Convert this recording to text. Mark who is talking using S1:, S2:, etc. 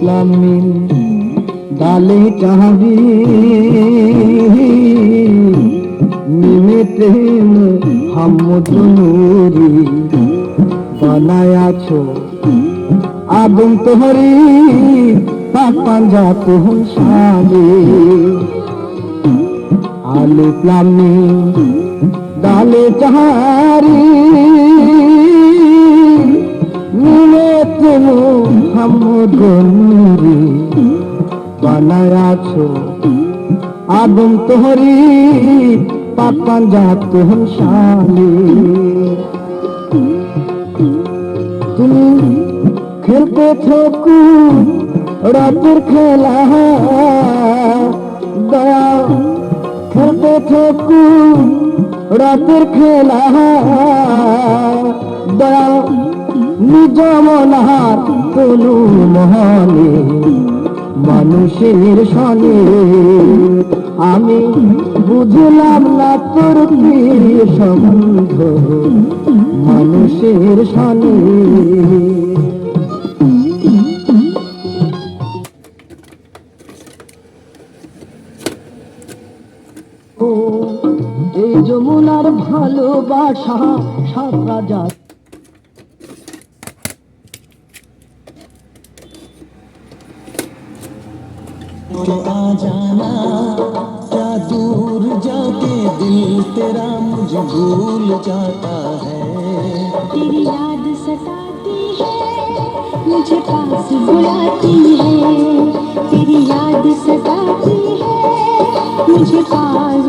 S1: প্লামিন ডালে চাহাবি মিমে প্রেম হামদ নুরি, বানায় আছো আদম তোহরি পাক পাঞ্জা তোহন শালি আলু প্লামি ডালে চাহারি তুমি হামদ নুরি বানায় আছো আদম তোহরি পাক পাঞ্জা তোহন শালি। তুমি খেলতে থাকু রাতের খেলা। দয়া খেলতে থাকু রাতের খেলা। দয়া নিজ কোনো মহলে মানুষের সনে আমি বুঝলাম না তোর সম্বন্ধ, মানুষের সনে এই যমুনার ভালোবাসা সাত রাজা
S2: तो आ जाना, क्या दूर जाके दिल तेरा मुझे भूल जाता है?
S3: तेरी याद सताती है, मुझे पास बुलाती है। तेरी याद सताती है, मुझे पास